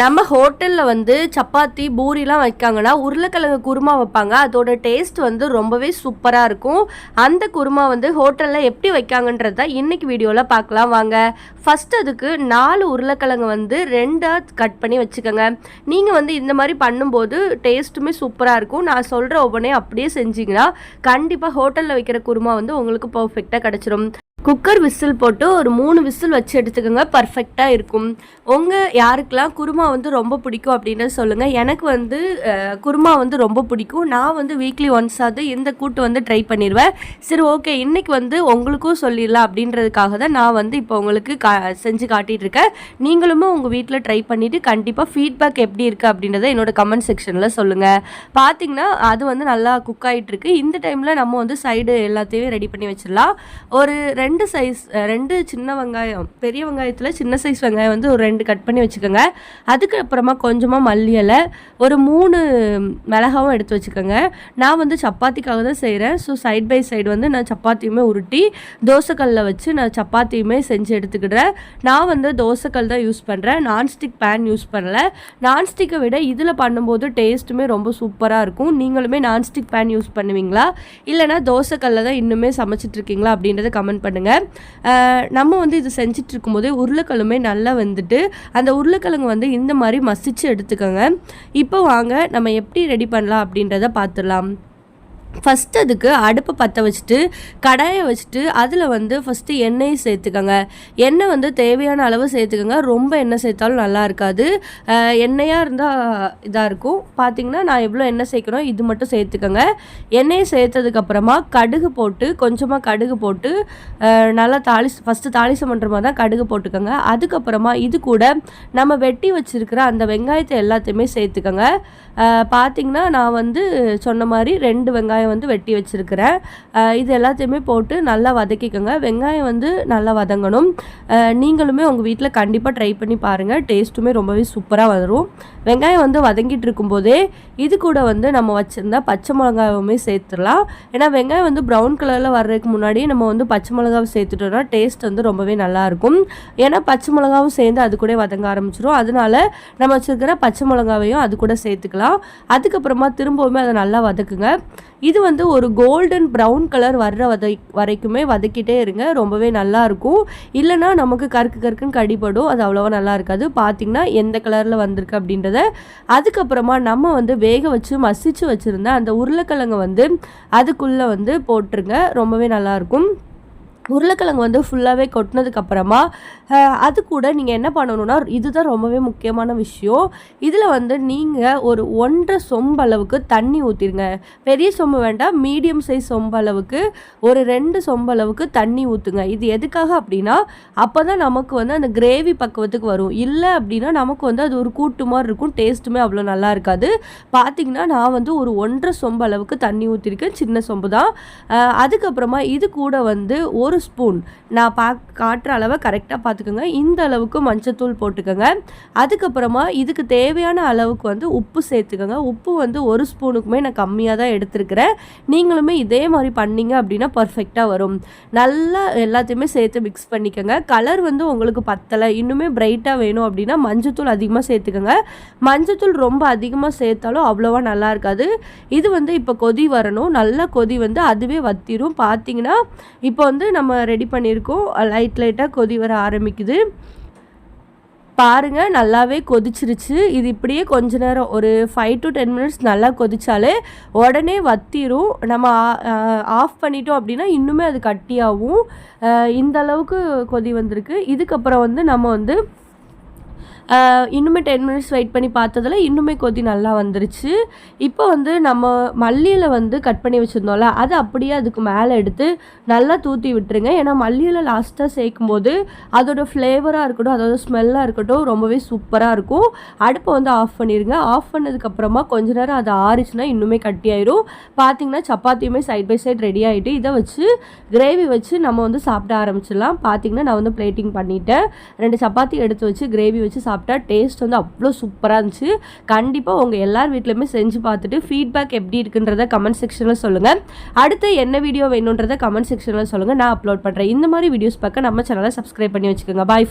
நம்ம ஹோட்டலில் வந்து சப்பாத்தி பூரிலாம் வைக்காங்கன்னா உருளைக்கிழங்கு குருமா வைப்பாங்க. அதோட டேஸ்ட் வந்து ரொம்பவே சூப்பராக இருக்கும். அந்த குருமா வந்து ஹோட்டலில் எப்படி வைக்காங்கன்றத இன்றைக்கி வீடியோவில் பார்க்கலாம் வாங்க. ஃபஸ்ட் அதுக்கு நாலு உருளைக்கிழங்கு வந்து ரெண்டாக கட் பண்ணி வச்சுக்கோங்க. நீங்கள் வந்து இந்த மாதிரி பண்ணும்போது டேஸ்ட்டுமே சூப்பராக இருக்கும். நான் சொல்கிற ஒவ்வொன்றே அப்படியே செஞ்சிங்கன்னா கண்டிப்பாக ஹோட்டலில் வைக்கிற குருமா வந்து உங்களுக்கு பர்ஃபெக்டாக கிடச்சிரும். குக்கர் விசில் போட்டு ஒரு மூணு விசில் வச்சு எடுத்துக்கோங்க பர்ஃபெக்டாக இருக்கும். உங்கள் யாருக்கெல்லாம் குருமா வந்து ரொம்ப பிடிக்கும் அப்படின்னு சொல்லுங்கள் எனக்கு வந்து குருமா வந்து ரொம்ப பிடிக்கும். நான் வந்து வீக்லி ஒன்ஸ் ஆகுது இந்த கூட்டு வந்து ட்ரை பண்ணிடுவேன் சரி ஓகே இன்றைக்கி வந்து உங்களுக்கும் சொல்லிடலாம் அப்படின்றதுக்காக தான் நான் வந்து இப்போ உங்களுக்கு கா செஞ்சு காட்டிகிட்டு இருக்கேன். உங்கள் வீட்டில் ட்ரை பண்ணிவிட்டு கண்டிப்பாக ஃபீட்பேக் எப்படி இருக்குது அப்படின்றத என்னோட கமெண்ட் செக்ஷனில் சொல்லுங்கள் பார்த்தீங்கன்னா அது வந்து நல்லா குக் ஆகிட்டுருக்கு இந்த டைமில் நம்ம வந்து சைடு எல்லாத்தையும் ரெடி பண்ணி வச்சிடலாம். ஒரு ரெண்டு ரெண்டு சைஸ் ரெண்டு சின்ன வெங்காயம் பெரிய வெங்காயத்தில் சின்ன சைஸ் வெங்காயம் வந்து ஒரு ரெண்டு கட் பண்ணி வச்சுக்கோங்க. அதுக்கப்புறமா கொஞ்சமாக மல்லி இலை ஒரு மூணு மிளகாவும் எடுத்து வச்சுக்கோங்க. நான் வந்து சப்பாத்திக்காக தான் செய்கிறேன் ஸோ சைட் பை சைடு வந்து நான் சப்பாத்தியுமே உருட்டி தோசைக்கல்லில் வச்சு நான் சப்பாத்தியுமே செஞ்சு எடுத்துக்கிடுறேன். நான் வந்து தோசைக்கல் தான் யூஸ் பண்ணுறேன் நான்ஸ்டிக் பேன் யூஸ் பண்ணல. நான்ஸ்டிக்கை விட இதில் பண்ணும்போது டேஸ்ட்டுமே ரொம்ப சூப்பராக இருக்கும். நீங்களுமே நான்ஸ்டிக் பேன் யூஸ் பண்ணுவீங்களா? இல்லைனா தோசைக்கல்ல தான் இன்னுமே சமைச்சிட்டு இருக்கீங்களா அப்படின்றத கமெண்ட் பண்ணுங்கள் நம்ம வந்து இது செஞ்சுட்டு இருக்கும்போது உருளைக்கிழமை நல்லா வந்துட்டு அந்த உருளைக்கிழங்கு வந்து இந்த மாதிரி மசிச்சு எடுத்துக்கோங்க. இப்போ வாங்க நம்ம எப்படி ரெடி பண்ணலாம் அப்படின்றத பார்த்துடலாம் ஃபஸ்ட் அதுக்கு அடுப்பை பற்ற வச்சுட்டு கடாயை வச்சுட்டு அதில் வந்து ஃபஸ்ட்டு எண்ணெய் சேர்த்துக்கோங்க. எண்ணெய் வந்து தேவையான அளவு சேர்த்துக்கோங்க. ரொம்ப எண்ணெய் சேர்த்தாலும் நல்லா இருக்காது. எண்ணெயாக இருந்தால் இதாக இருக்கும். பார்த்தீங்கன்னா நான் எவ்வளோ எண்ணெய் சேர்க்கணும் இது மட்டும் சேர்த்துக்கோங்க. எண்ணெயை சேர்த்ததுக்கப்புறமா கடுகு போட்டு கொஞ்சமாக கடுகு போட்டு நல்லா தாளி ஃபஸ்ட்டு தாளிசம் பண்ணுற மாதிரி தான் கடுகு போட்டுக்கோங்க. அதுக்கப்புறமா இது கூட நம்ம வெட்டி வச்சுருக்கிற அந்த வெங்காயத்தை எல்லாத்தையுமே சேர்த்துக்கோங்க. பார்த்திங்கன்னா பார்த்தீங்கன்னா நான் வந்து சொன்ன மாதிரி ரெண்டு வெங்காயம் வந்து வெட்டி வச்சுருக்கிறேன் இது எல்லாத்தையுமே போட்டு நல்லா வதக்கிக்கோங்க. வெங்காயம் வந்து நல்லா வதங்கணும். நீங்களுமே உங்கள் வீட்டில் கண்டிப்பாக ட்ரை பண்ணி பாருங்கள் டேஸ்ட்டுமே ரொம்பவே சூப்பராக வரும் வெங்காயம் வந்து வதங்கிட்டு இருக்கும்போதே இது கூட வந்து நம்ம வச்சுருந்தா பச்சை மிளகாயுமே சேர்த்துடலாம். ஏன்னா வெங்காயம் வந்து ப்ரௌன் கலரில் வர்றதுக்கு முன்னாடி நம்ம வந்து பச்சை மிளகாவை சேர்த்துட்டோம்னா டேஸ்ட் வந்து ரொம்பவே நல்லாயிருக்கும் ஏன்னா பச்சை மிளகாவும் சேர்ந்து அது கூட வதங்க ஆரம்பிச்சிடும் அதனால நம்ம வச்சுருக்கிற பச்சை மிளகாவையும் அது கூட சேர்த்துக்கலாம். அதுக்கப்புறமா திரும்பவுமே அதை நல்லா வதக்குங்க. இது வந்து ஒரு கோல்டன் ப்ரௌன் கலர் வர்ற வதை வரைக்குமே வதக்கிட்டே இருங்க. ரொம்பவே நல்லா இருக்கும். இல்லைன்னா நமக்கு கருக்கு கருக்குன்னு கடிபடும். அது அவ்வளோவா நல்லா இருக்காது. பார்த்தீங்கன்னா எந்த கலரில் வந்திருக்கு அப்படின்றத. அதுக்கப்புறமா நம்ம வந்து வேக வச்சு மசிச்சு வச்சுருந்த அந்த உருளைக்கிழங்கை வந்து அதுக்குள்ளே வந்து போட்டுருங்க. ரொம்பவே நல்லாயிருக்கும் உருளைக்கிழங்கு வந்து ஃபுல்லாகவே கொட்டினதுக்கப்புறமா அது கூட நீங்கள் என்ன பண்ணணும்னா இதுதான் ரொம்பவே முக்கியமான விஷயம். இதில் வந்து நீங்கள் ஒரு ஒன்றரை சொம்பு அளவுக்கு தண்ணி ஊற்றிடுங்க பெரிய சொம்பு வேண்டாம் மீடியம் சைஸ் சொம்பு அளவுக்கு ஒரு ரெண்டு சொம்பு அளவுக்கு தண்ணி ஊற்றுங்க இது எதுக்காக அப்படின்னா அப்போ தான் நமக்கு வந்து அந்த கிரேவி பக்குவத்துக்கு வரும். இல்லை அப்படின்னா நமக்கு வந்து அது ஒரு கூட்டு மாதிரி இருக்கும். டேஸ்ட்டுமே அவ்வளோ நல்லா இருக்காது. பார்த்தீங்கன்னா நான் வந்து ஒரு ஒன்றரை சொம்பு அளவுக்கு தண்ணி ஊற்றிருக்கேன் சின்ன சொம்பு தான். அதுக்கப்புறமா இது கூட வந்து ஒரு ஸ்பூன். நான் பா காட்டுற அளவை கரெக்டாக பார்த்துக்கோங்க. இந்த அளவுக்கு மஞ்சத்தூள் போட்டுக்கோங்க. அதுக்கப்புறமா இதுக்கு தேவையான அளவுக்கு வந்து உப்பு சேர்த்துக்கோங்க. உப்பு வந்து ஒரு ஸ்பூனுக்குமே நான் கம்மியாக தான் எடுத்துருக்கிறேன். நீங்களுமே இதே மாதிரி பண்ணீங்க அப்படின்னா பர்ஃபெக்டாக வரும். நல்லா எல்லாத்தையுமே சேர்த்து மிக்ஸ் பண்ணிக்கோங்க. கலர் வந்து உங்களுக்கு பத்தலை. இன்னுமே பிரைட்டாக வேணும் அப்படின்னா மஞ்சத்தூள் அதிகமாக சேர்த்துக்கோங்க. மஞ்சத்தூள் ரொம்ப அதிகமாக சேர்த்தாலும் அவ்வளோவா நல்லா இருக்காது. இது வந்து இப்போ கொதி வரணும். நல்லா கொதி வந்து அதுவே வத்திரும். பார்த்தீங்கன்னா இப்போ வந்து நம்ம நம்ம ரெடி பண்ணியிருக்கோம். லைட் லைட்டாக கொதி வர ஆரம்பிக்குது. பாருங்க நல்லாவே கொதிச்சிருச்சு. இது இப்படியே கொஞ்ச நேரம் ஒரு ஃபைவ் டு டென் மினிட்ஸ் நல்லா கொதிச்சாலே உடனே வத்திரும். நம்ம ஆஃப் பண்ணிட்டோம் அப்படின்னா இன்னுமே அது கட்டியாகும். இந்த அளவுக்கு கொதி வந்திருக்கு. இதுக்கப்புறம் வந்து நம்ம வந்து இன்னுமே டென் மினிட்ஸ் வெயிட் பண்ணி பார்த்ததுல இன்னுமே கொதி நல்லா வந்துருச்சு. இப்போ வந்து நம்ம மல்லியில் வந்து கட் பண்ணி வச்சுருந்தோம்ல அது அப்படியே அதுக்கு மேலே எடுத்து நல்லா தூத்தி விட்டுருங்க. ஏன்னா மல்லியில் லாஸ்ட்டாக சேர்க்கும் போது அதோடய ஃப்ளேவராக இருக்கட்டும் அதோட ஸ்மெல்லாக இருக்கட்டும் ரொம்பவே சூப்பராக இருக்கும். அடுப்பை வந்து ஆஃப் பண்ணிடுங்க ஆஃப் பண்ணதுக்கப்புறமா கொஞ்ச நேரம் அது ஆறிச்சுன்னா இன்னுமே கட்டியாயிரும் பார்த்தீங்கன்னா சப்பாத்தியுமே சைட் பை சைட் ரெடி ஆகிட்டு இதை வச்சு கிரேவி வச்சு நம்ம வந்து சாப்பிட ஆரம்பிச்சிடலாம். பார்த்தீங்கன்னா நான் வந்து பிளேட்டிங் பண்ணிட்டேன். ரெண்டு சப்பாத்தி எடுத்து வச்சு கிரேவி வச்சு சாப்பிட்டா டேஸ்ட் வந்து அவ்வளோ சூப்பராக இருந்துச்சு. கண்டிப்பாக உங்கள் எல்லார் வீட்லையுமே செஞ்சு பார்த்துட்டு ஃபீட்பேக் எப்படி இருக்குன்றத கமெண்ட் செக்ஷனில் சொல்லுங்கள் அடுத்து என்ன வீடியோ வேணுன்றதை கமெண்ட் செக்ஷனில் சொல்லுங்கள் நான் அப்லோட் பண்ணுறேன் இந்த மாதிரி வீடியோஸ் பார்க்க நம்ம சேனலை சப்ஸ்கிரைப் பண்ணி வச்சுக்கோங்க. பாய் ஃப்ரெண்ட்